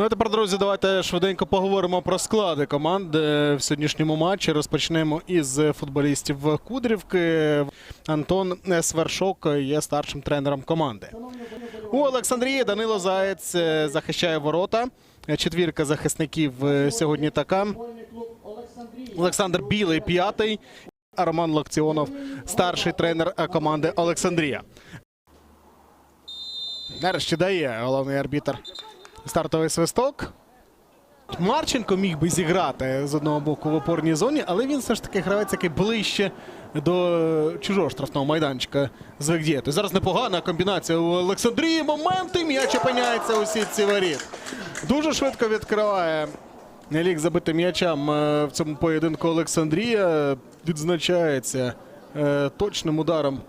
Ну а тепер, друзі, давайте швиденько поговоримо про склади команд е, в сьогоднішньому матчі. Розпочнемо із футболістів Кудрівки. Антон Свершок є старшим тренером команди. У Олександрії Данило Заєць е, захищає ворота. Четвірка захисників е, сьогодні така. Олександр Білий п'ятий. А Роман Локціонов старший тренер команди Олександрія. Нарешті дає головний арбітр стартовий свисток. Марченко міг би зіграти з одного боку в опорній зоні, але він все ж таки гравець, який ближче до чужого штрафного майданчика звик діяти. Зараз непогана комбінація у Олександрії. Моменти м'яч опиняється у сітці воріт. Дуже швидко відкриває Нелік забитим м'ячам е, в цьому поєдинку Олександрія. Відзначається е, точним ударом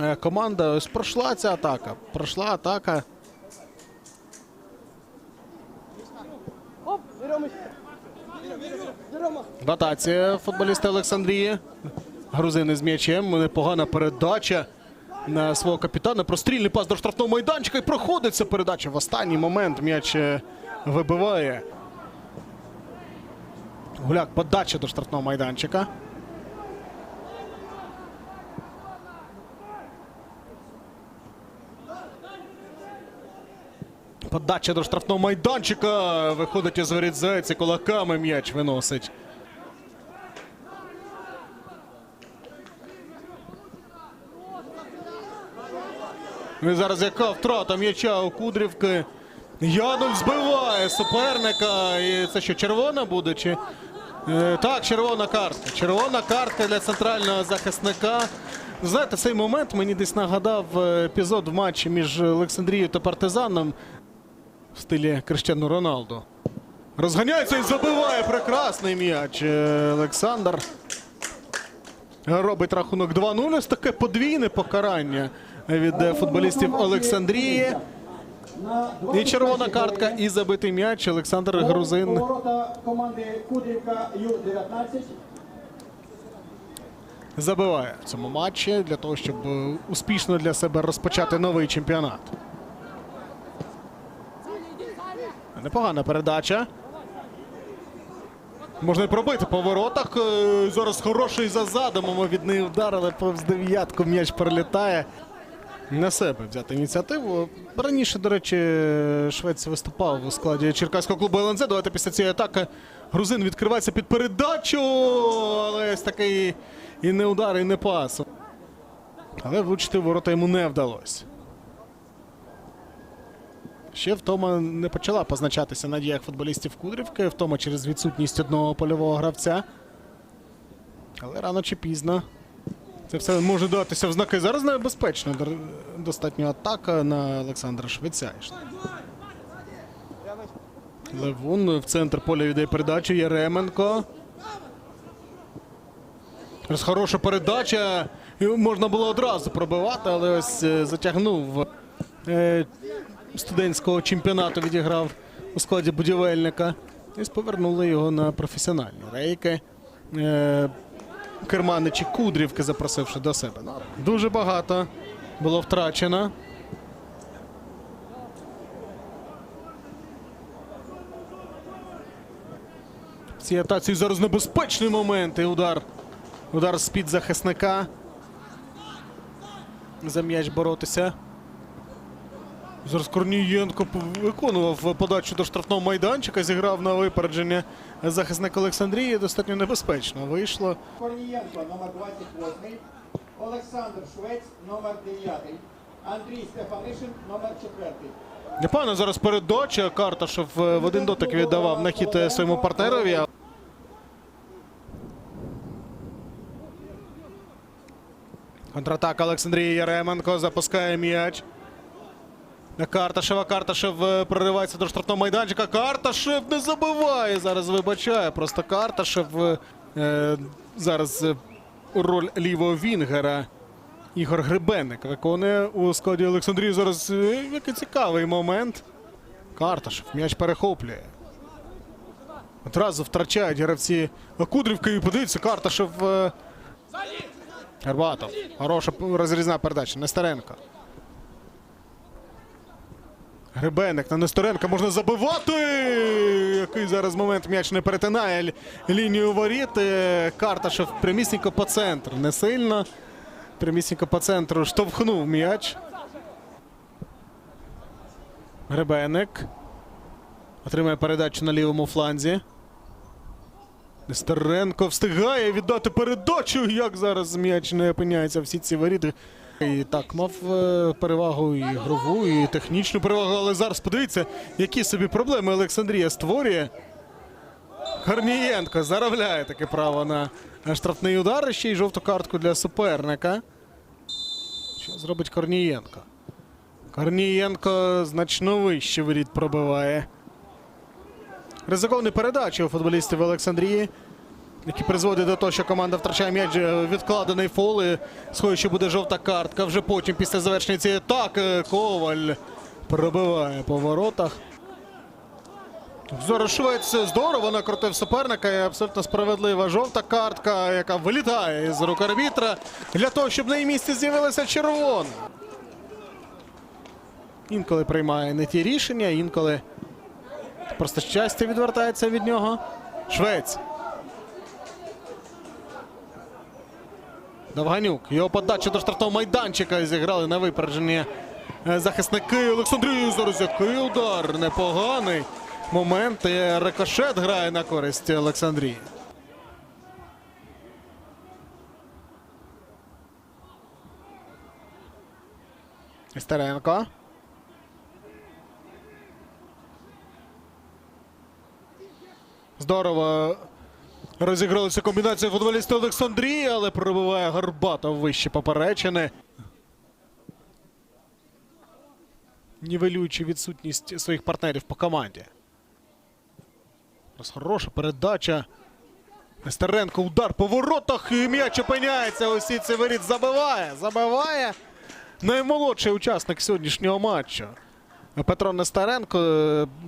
е, команда. Ось пройшла ця атака. Пройшла атака. В атаці футболісти Олександрії. Грузини з м'ячем. Непогана передача на свого капітана. Прострільний пас до штрафного майданчика і проходить ця передача. В останній момент м'яч е, вибиває. Гуляк подача до штрафного майданчика. Подача до штрафного майданчика. Виходить із воріт Заєць і кулаками м'яч виносить. І зараз яка втрата м'яча у Кудрівки. Януль збиває суперника. І це що, червона буде? Чи... Е, так, червона картка. Червона картка для центрального захисника. Знаєте, цей момент мені десь нагадав е, епізод в матчі між Олександрією та Партизаном в стилі Криштиану Роналду. Розганяється і забиває прекрасний м'яч. Е, Олександр робить рахунок 2-0. Ось таке подвійне покарання від е, футболістів Олександрії. І червона картка, і забитий м'яч. Олександр Грузин Ворота команди Кудрівка Ю-19. забиває в цьому матчі для того, щоб е, успішно для себе розпочати новий чемпіонат. Непогана передача. Можна і пробити по воротах. Е, Зараз хороший за задумом від неї удар, але повз дев'ятку м'яч перелітає. На себе взяти ініціативу. Раніше, до речі, Швець виступав у складі Черкаського клубу ЛНЗ. Давайте після цієї атаки грузин відкривається під передачу. Але ось такий і не удар, і не пас. Але влучити ворота йому не вдалося. Ще втома не почала позначатися на діях футболістів Кудрівки, втома через відсутність одного польового гравця. Але рано чи пізно це все може датися в знаки. Зараз небезпечно. Достатньо атака на Олександра Швеця. Левун в центр поля віддає передачу. Яременко. Ось хороша передача. Можна було одразу пробивати, але ось е, затягнув е, студентського чемпіонату відіграв у складі будівельника. І повернули його на професіональні рейки. Е, керманичі Кудрівки запросивши до себе. Ну, дуже багато було втрачено. В цій атаці зараз небезпечний момент і удар. Удар з-під захисника. За м'яч боротися. Зараз Корнієнко виконував подачу до штрафного майданчика, зіграв на випередження захисник Олександрії. Достатньо небезпечно вийшло. Корнієнко, номер 28. Олександр Швець, номер 9. Андрій Стефанишин, номер 4. Непогано зараз передача. Карташев в один дотик віддавав на хід е, своєму партнерові. Контратака Олександрії Яременко запускає м'яч. Карташева. Карташев е, проривається до штрафного майданчика. Карташев не забиває. Зараз вибачає. Просто Карташев е, е, зараз е, роль лівого Вінгера. Ігор Гребенник виконує у складі Олександрії. Зараз е, який цікавий момент. Карташев м'яч перехоплює. Одразу втрачають гравці Кудрівки і подивіться, Карташев. е, Горбатов. Хороша розрізна передача. Нестеренко. Гребенник на Несторенка можна забивати. Який зараз момент м'яч не перетинає лінію воріт. Е, Карташев прямісінько по центру. Не сильно. Прямісінько по центру штовхнув м'яч. Гребенник. Отримає передачу на лівому фланзі. Нестеренко встигає віддати передачу. Як зараз м'яч не опиняється всі ці воріти. І так, мав е, перевагу і ігрову, і технічну перевагу, але зараз подивіться, які собі проблеми Олександрія створює. Корнієнко заробляє таке право на штрафний удар. Ще й жовту картку для суперника. Що зробить Корнієнко? Корнієнко значно вище воріт пробиває. Ризиковані передачі у футболістів Олександрії, які призводять до того, що команда втрачає м'яч е, відкладений фол. І схоже, буде жовта картка. Вже потім, після завершення цієї атаки, Коваль пробиває по воротах. Зараз Швець здорово накрутив суперника. І абсолютно справедлива жовта картка, яка вилітає з рук арбітра для того, щоб на її місці з'явилася червона. Інколи приймає не ті рішення, інколи Просто щастя відвертається від нього. Швець. Давганюк. Його подача до штрафного майданчика зіграли на випередження е, захисники Олександрії. Зараз який удар. Непоганий момент. І Рикошет грає на користь Олександрії. Істеренко. Здорово розігралися комбінація футболіста Олександрії, але пробиває Горбатов вище поперечини. Нівелюючи відсутність своїх партнерів по команді. Хороша передача. Нестеренко удар по воротах і м'яч опиняється. Усі ці воріт забиває. Забиває наймолодший учасник сьогоднішнього матчу. Петро Нестеренко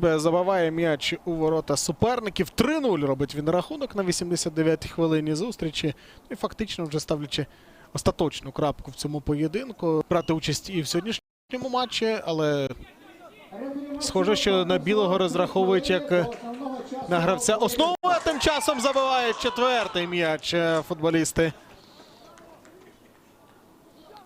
е, забиває м'яч у ворота суперників. 3-0 робить він рахунок на 89-й хвилині зустрічі. Ну І фактично вже ставлячи остаточну крапку в цьому поєдинку. Брати участь і в сьогоднішньому матчі, але схоже, що на білого розраховують як на гравця основу. а Тим часом забивають четвертий м'яч е, футболісти.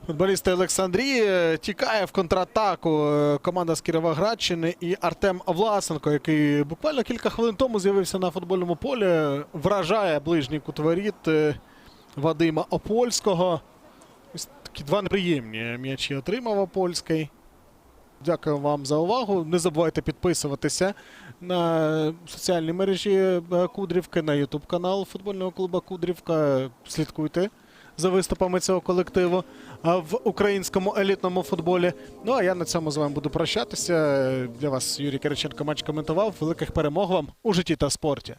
Футболісти Олександрії е, тікає в контратаку е, команда з Кіровоградщини і Артем Власенко, який буквально кілька хвилин тому з'явився на футбольному полі, вражає ближній кут воріт е, Вадима Опольського. Ось такі два неприємні м'ячі отримав Опольський. Дякую вам за увагу. Не забувайте підписуватися на соціальні мережі Кудрівки, на Ютуб канал футбольного клубу Кудрівка. Слідкуйте за виступами цього колективу в українському елітному футболі. Ну а я на цьому з вами буду прощатися. Для вас Юрій Кириченко матч коментував. Великих перемог вам у житті та спорті.